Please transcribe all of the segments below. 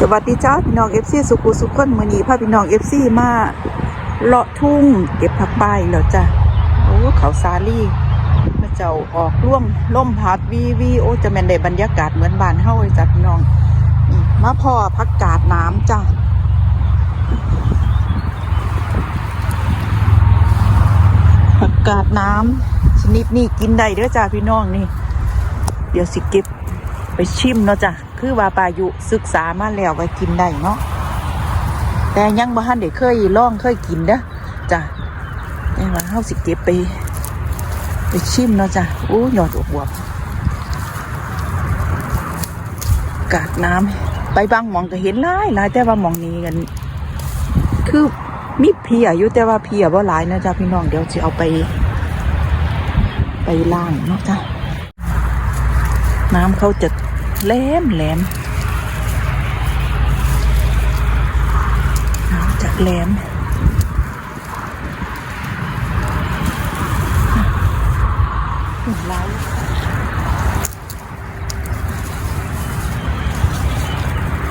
สวัสดีจ้าพี่น้องเอฟซีสุขุสุขคนมือนีพาพี่น้องเอฟซีมาเลาะทุ่ง เก็บผักป้ายแล้วจ้ะโอ้เขาซาลี่พระเจ้าออกร่วงล่มพัดวีวีโอจะแมนได้บรรยากาศเหมือนบ้านเฮาเลยจ้ะพี่น้องมาพ่อพักกาดน้ำจ้ะผักกาดน้ำชนิดนี้กินได้เด้อจ้ะพี่น้องนี่ เดี๋ยวสิเก็บไปชิมเนาะจ้ะ คือว่าปายุศึกษามาแล้วไว้กินได้เนาะแต่ยังบ่ทันได้เคยล่องเคยกินเด้อจ้ะแต่ว่าเฮาสิเก็บไป ไปชิมเนาะจ้ะโอ้ยอดอวบกาดน้ำไปบางหมองก็เห็นหลายหลายแต่ว่าหมองนี้กัน คือมีเพียอยู่แต่ว่าเพียบ่หลายนะจ้ะพี่น้องเดี๋ยวสิเอาไป ไปล่างเนาะจ้ะน้ำเขาจะ แหลมแหลมน้ำจะแหลมเรา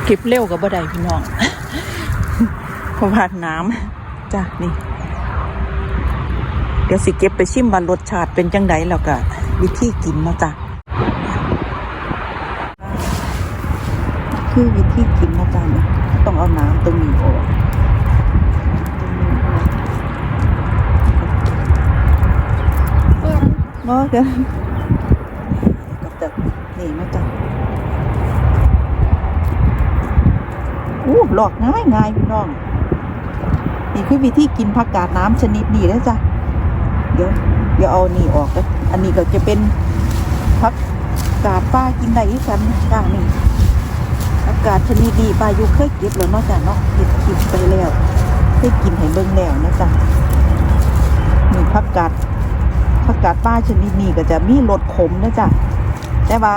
เก็บเร็วกับบ่ได้พี่น้องเพราะว่าน้ำจ้ะนี่ เดี๋ยวสิเก็บไปชิมว่ารสชาติเป็นจังไดแล้วก็วิธีกินเนาะจ้ะ คือวิธีกินนะจ๊ะเนี่ยต้องเอาน้ำตรงนี้ออกเนาะเดี๋ยวก็จะนี่นะจ๊ะอู้หลอกง่ายง่ายพี่น้อง นี่คือวิธีกินผักกาดน้ำชนิดนี้นะจ๊ะเดี๋ยวเดี๋ยวเอานี่ออกนะอันนี้ก็จะเป็นผักกาดป้ากินได้อีกกันจ้านี่อา กาศชนิดนี้ปายุเคยเก็บแล้วนาะจ้ะเนาะเก็บคลิปไปแล้วเคยกินให้เบิ่งแล้วนะจ๊ะนี่ผักกาดผักกาดป้าชนิดนี้ก็จะมีรสขมนะจ๊ะแต่ว่า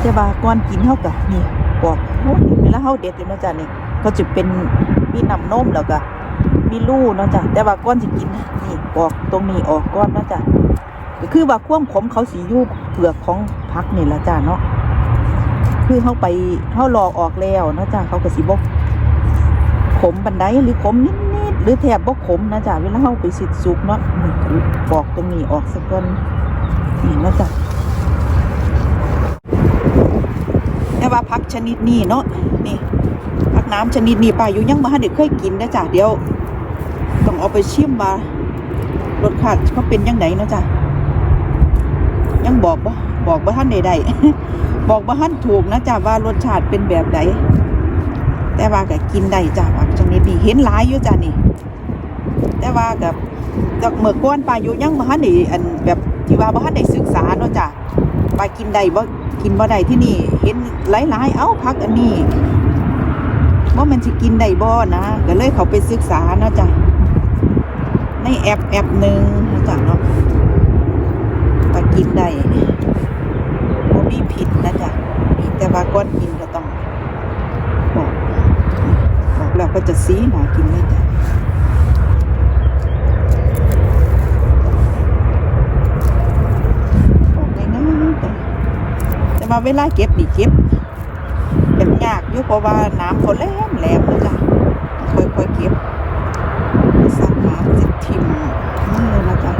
แต่ว่าก่อนกินเท่ากับนี่ปอกโอ้ยเวลาเฮาเด็ดเลยนะจ๊ะนี่ก็จะเป็นมีน้ำนมแล้วก็มีลู่เนาะจ๊ะแต่ว่าก่อนสิกินนี่ปอกตรงนี้ออกก่อนเนาะจ๊ะก็คือว่าความขมเขาสีอยู่เปลือกของผักนี่ละจ้ะเนาะ คือเขาไปเขาหลอกออกแล้วนะจ้ะเขาก็สิบกขมบันไดหรือขมนิดๆหรือแถบบกขมนะจ้ะเวลาเขาไปสิดสุกเนาะนี่คือปอกตรงนี้ออกสักคนนี่นะจ้ะแต่ว่าพักชนิดนี้เนาะนี่พักน้ำชนิดนี้ป้าอยู่ยังมาเด็กเคยกินนะจ้ะเดี๋ยวต้องเอาไปชิมมารสชาติเขาเป็นยังไงนะจ้ะยังบอกบ่บอกบ่ท่านใดๆ บอกว่าท่นถูกนะจ้ะว่ารสชาติเป็นแบบไหนแต่ว่าก็กินได้จ้ะผักชนิดนี้เห็นหลายอยู่จ้ะนี่ แต่ว่ากับจากเมื่อก่อนปลาอยู่ยังบ่ทันได้อันแบบที่ว่าบ่ทันได้ศึกษาเนาะจ้ะปลากินได้บ่กินบ่ได้ที่นี่ เห็นหลายๆ เอ้าพักอันนี้ว่ามันสิกินได้บ่นะก็เลยเขาไปศึกษาเนาะจ้ะในแอปแอปหนึ่งนะจ้ะเนาะปลากินได้ มีผิดนะจ๊ะมีแต่ว่าก้อนกินก็ต้องบอกบอกแล้วก็จะซีหนากินเลยจ้ะบอกง่ายๆจ้ะแต่ว่าเวลาเก็บนี่เก็บแบบยากอยู่เพราะว่าน้ำเขาแหลมแหลมนะจ๊ะค่อยๆเก็บสักน้ำสิทิมมือนะจ๊ะ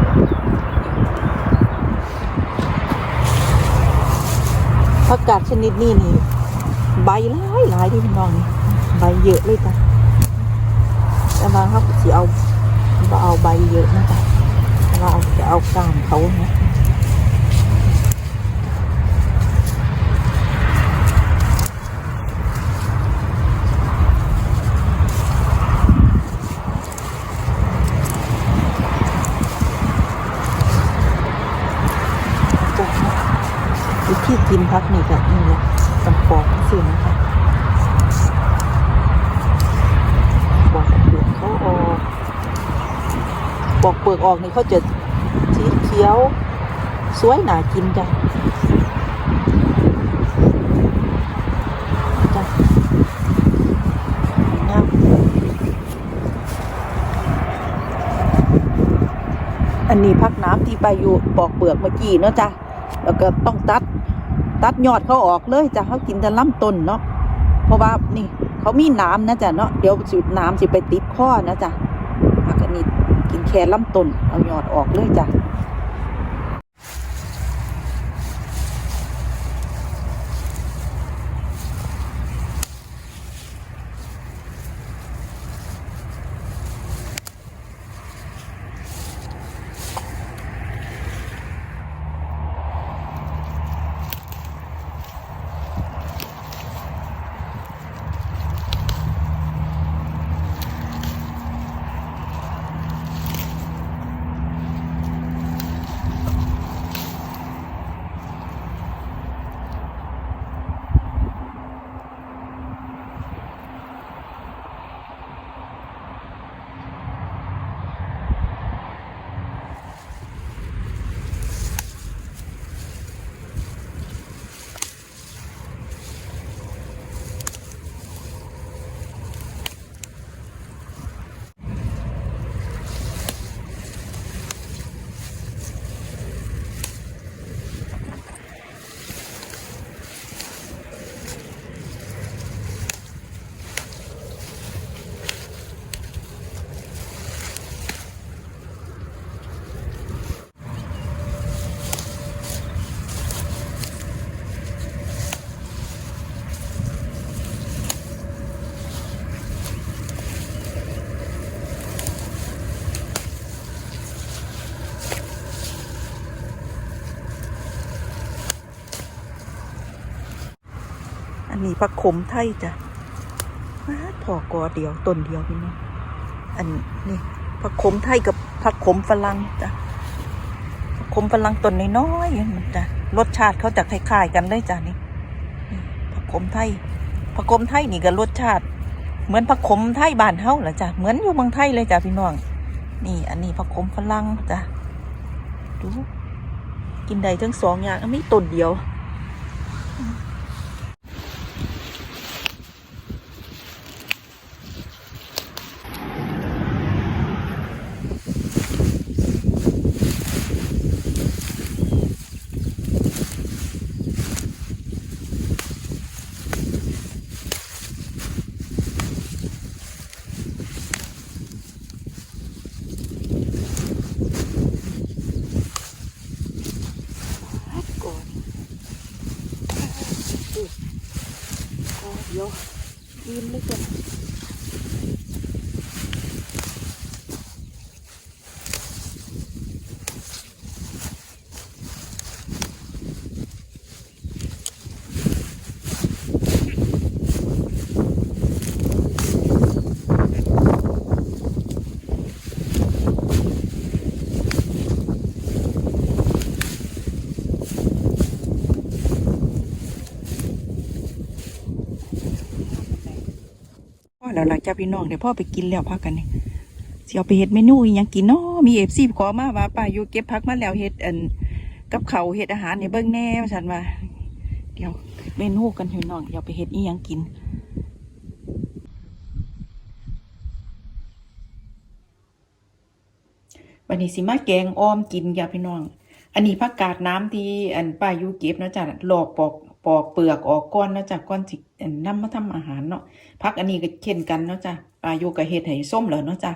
ผั กาดชนิดนี้นี่ ใบหลายหลายที่พี่น้องนี่ใบเยอะเลยจ้ะแต่ว่าเขาจะเอาจะเอาใบเยอะนะจ๊ะว่าเอาจะเอาก้านเขานะจ้ะ ที่กินพักนี่ก็นี่แะตำปอกสินะคะบอกเปลือกเขาออกบอกเปลือกออกนี่เขาจะสีเขียว สวยหนากินจ้ะจ้ะงามอันนี้พักน้ำที่ไปอยู่ปอกเปลือกเมื่อกี้เนาะจ้ะแล้วก็ต้องตัด ตัดยอดเขาออกเลยจ้ะเขากินแต่ลำต้นเนาะเพราะว่านี่เขามีน้ำนะจ๊ะเนาะเดี๋ยวสิน้ำสิไปติดข้อนะจ๊ะพักอันนี้กินแค่ลำต้นเอายอดออกเลยจ้ะ อันนี้ผักขมไทยจ้ะมาพอกอเดียวต้นเดียวพี่น้องอันนี้ผักขมไทยกับผักขมฝรั่งจ้ะผักขมฝรั่งต้นน้อยๆจ้ะรสชาติเขาจะคล้ายๆกันเลยจ้ะนี่ผักขมไทยผักขมไทยนี่ก็รสชาติ เหมือนผักขมไทยบ้านเฮาแหละจ้ะเหมือนอยู่เมืองไทยเลยจ้ะพี่น้องนี่ อันนี้ผักขมฝรั่งจ้ะดูกินได้ทั้งสองอย่างอันนี้ต้นเดียว พัดก่อนอุ๊ยอ๋อเดี๋ยว ยืนเลยจ้ะ แล้วหลังจากพี่น้องเดี๋ยวพ่อไปกินแล้วพักกันนี่สิเอาไปเฮ็ดเมนูอีหยังกินเนาะมีเอฟซีขอมาว่าป้าอยู่เก็บพักมาแล้วเฮ็ดอันกับเขาเฮ็ดอาหารเนี่ยเบิ่งแน่ว่าฉันว่า เดี๋ยวเมนูกันพี่น้องเดี๋ยวไปเฮ็ดอีหยังกินวันนี้สิมาแกงอ้อมกินจ้ะพี่น้อง อันนี้ผักกาดน้ำที่อันป้าอยู่เก็บนะจ้ะหลอกปอก ปอกเปลือกออกก้อนเนาะจ้ะก้อนสิอันนำมาทำอาหารเนาะผักอันนี้ก็เช่นกันเนาะจ้ะป้าอยู่ก็เฮ็ดให้ส้มแล้วเนาะจ้ะ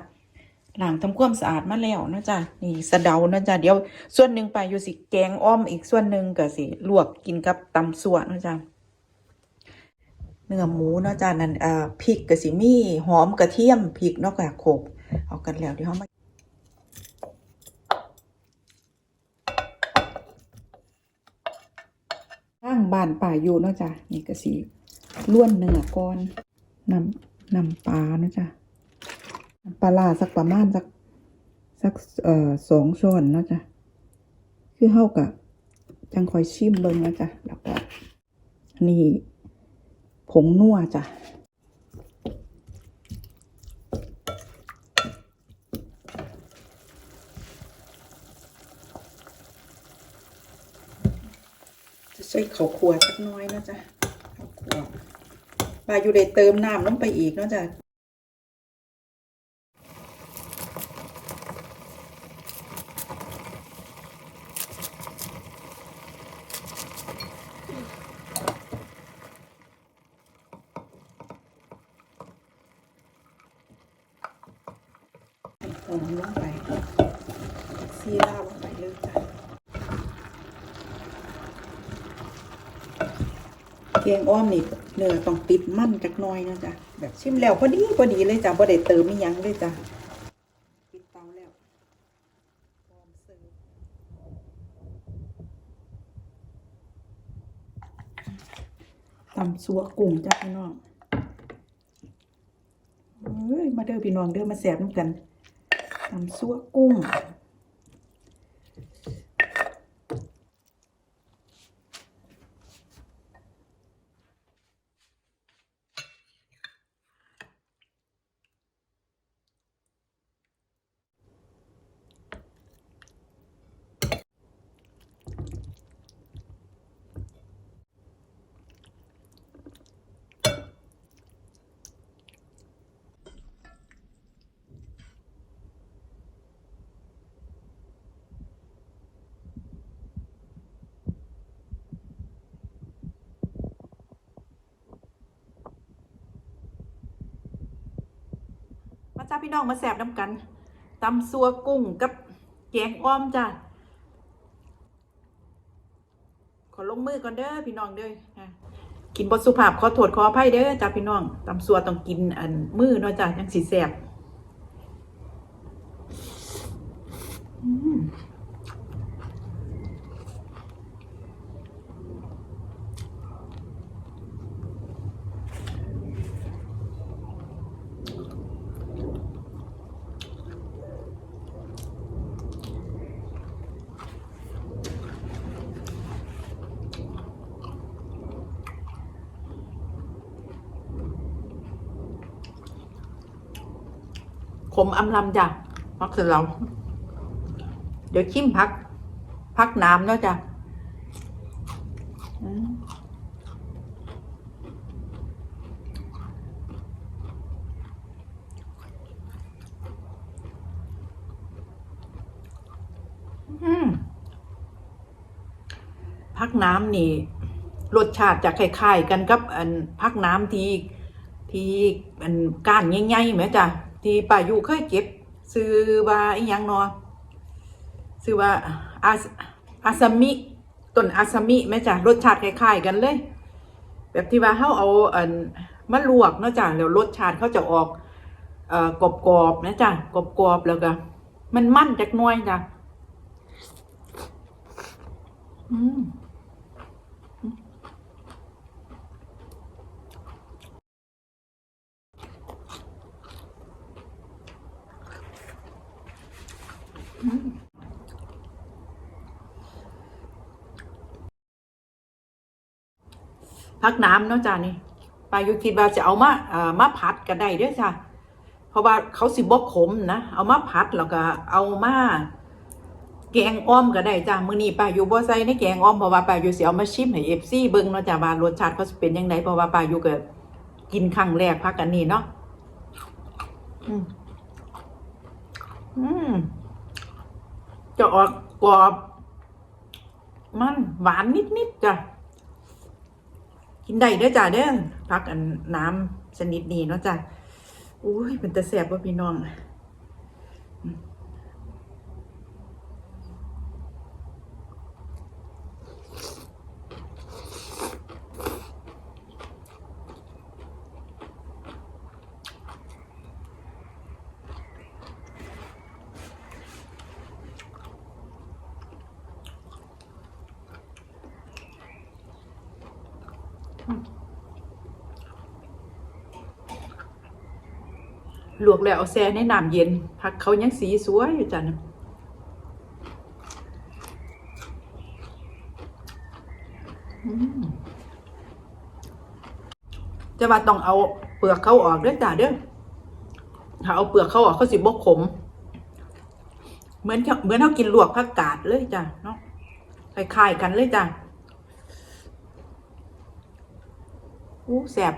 ล้างทำความสะอาดมาแล้วเนาะจ้ะนี่สะเดาเนาะจ้ะเดี๋ยวส่วนหนึ่งป้าอยู่สิแกงอ้อมอีกส่วนหนึ่งก็สิลวกกินกับตำส่วเนาะจ้ะเนื้อหมูเนาะจ้ะนั่นอ่าพริกก็สิมีหอมกระเทียมพริกเนาะก็โขลกเอากันแล้วเดี๋ยวเฮามา ข้างบ้านป่าอยู่เนาะจ้ะนี่ก็สีล้วนเนื้อก้อนนำนำปลาเนาะจ้ะปลาลาสักประมาณสักสักเอ่อสองช้อนเนาะจ้ะคือเท่ากับจังคอยชิมเบิ้งเนาะจ้ะแล้วก็นี่ผงนัวจ้ะ เข้าวคั่วสักน้อยนะจ๊ะข้าวคั่วปลาอยู่ได้เติมน้ำลงไปอีกเนาะจ๊ะ น หอมลงไปซีลาลงไปเลยจ้ะ แกงอ้อมนี่เนื้อต้องติดมั่นจักน้อยนะจ๊ะแบบชิมแล้วพอดีพอดีเลยจ้ะบ่ได้เติมอียังเลยจ้ะปิดเตาแล้วพร้อมเสิร์ฟตำซัวกุ้งจ้ะพี่น้องเอ้ยมาเด้อพี่น้องเด้อมาแสบน้ำกันตำซัวกุ้ง จ้าพี่น้องมาแสบน้ำกันตำซัวกุ้งกับแกงอ้อมจ้าขอลงมือก่อนเด้อพี่น้องเด้อกินบทสุภาพขอโทษขออภัยเด้อจ้าพี่น้องตำซัวต้องกินอันมือเนาะจ้ายังสีแสบ ขมอำลำจ้ะพักเสร็จแล้วเดี๋ยวชิมพัก พักน้ำเนาะจ้ะพักน้ำนี่ รสชาติจะคล้ายๆกันกับ อันพักน้ำที่ที่อันก้านใหญ่ๆไหมจ้ะ ที่ป้าอยู่เคยเก็บ ซื้อว่าอีหยังเนาะซื้อว่าอาอาซามิต้นอาซามิไหมจ้ะรสชาติคล้ายๆกันเลย แบบที่ว่าเขาเอาอันมะลวกเนาะจ้ะแล้วรสชาติเขาจะออกเอ่อกรอบๆนะจ้ะกรอบๆแล้วก็มันมั่นจากหน้อยจ้ะอืม พักน้ำเนาะจ้านี่ปายุคิดว่าจะเอามาเอ่อมาผัดกันได้เด้วยจ้ะเพราะว่าเขาสิบอกขมนะเอามาผัดแล้วก็เอามาแกงอ้อมก็ได้จ้ะมื้อนี้ปายุบ่ใส่ในแกงอ้อมเพราะว่าปายุสิเอามาชิมให้ FC เบิ่งเนาะจ้ะว่ารสชาติเขาสิเป็นยังไงเพราะว่าปายุก็กินครั้งแรกพักกันนี่เนาะอืมอืมจะออกกรอบ มันหวานนิดๆจ้ะ กินได้เด้อจ้าเด้อพักอันน้ำชนิดนี้เนาะจ้าอุ้ยเป็นตะแสบว่าพี่น้อง ลวกแล้วเอาแช่ในน้ำเย็นพักเขายังสีสวยอยู่จ้ะนะจะว่าต้องเอาเปลือกเขาออกเด้อจ้ะเด้อถ้าเอาเปลือกเขาออกเขาสิบกขม เหมือนเหมือนเขากินลวกผักกาดเลยจ้ะเนาะคล้ายๆกันเลยจ้ะอู้แสบ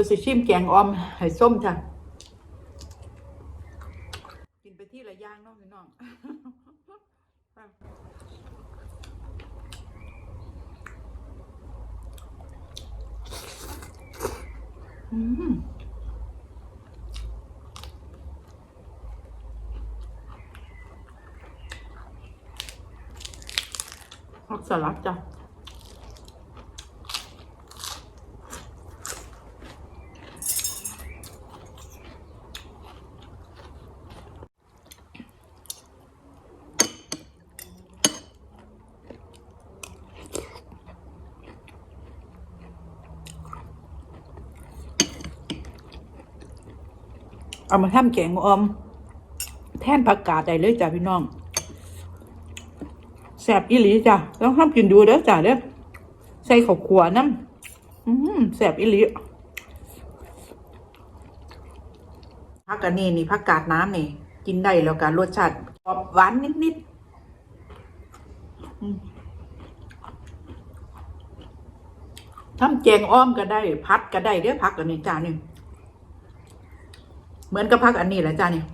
ตัวสิชิมแกงออมไห่ส้มจ้ะกินไปที่ละย่างน้องพี่น้องอืมผักสลัดจ้ะ เอามาทำแกงออม แทนผักกาดได้เลยจ้ะพี่น้องแซ่บอีหลีจ้ะต้องทำกินดูเด้อจ้ะเด้อใส่ข้าวขัวน้ำอืมแซ่บอีหลีผักอันนี้นี่ผักกาดน้ำนี่ กินได้แล้วกันรสชาติออกหวานนิดๆทำแกงอ้อมก็ได้ พัดก็ได้เด้อผักอันนี้จ้านี่ เหมือนกับพักอันนี้แหละจ้าเนี่ย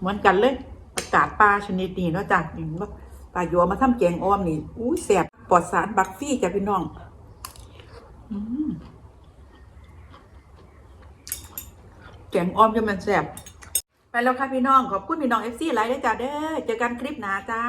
เหมือนกันเลยประกาศปลาชนิดนี้เนาะจ้านี่างว่าปลาโยมาทำแกงอ้อมนี่อุ้ยแสบปลอดสารบักฟี่จ้ะพี่น้องอแกงอ้อมจะมันแสบไปแล้วค่ะพี่น้องขอบคุณพี่น้องเอฟซีไลน์ด้วยจ้าเด้อเจอกันคลิปหน้าจ้า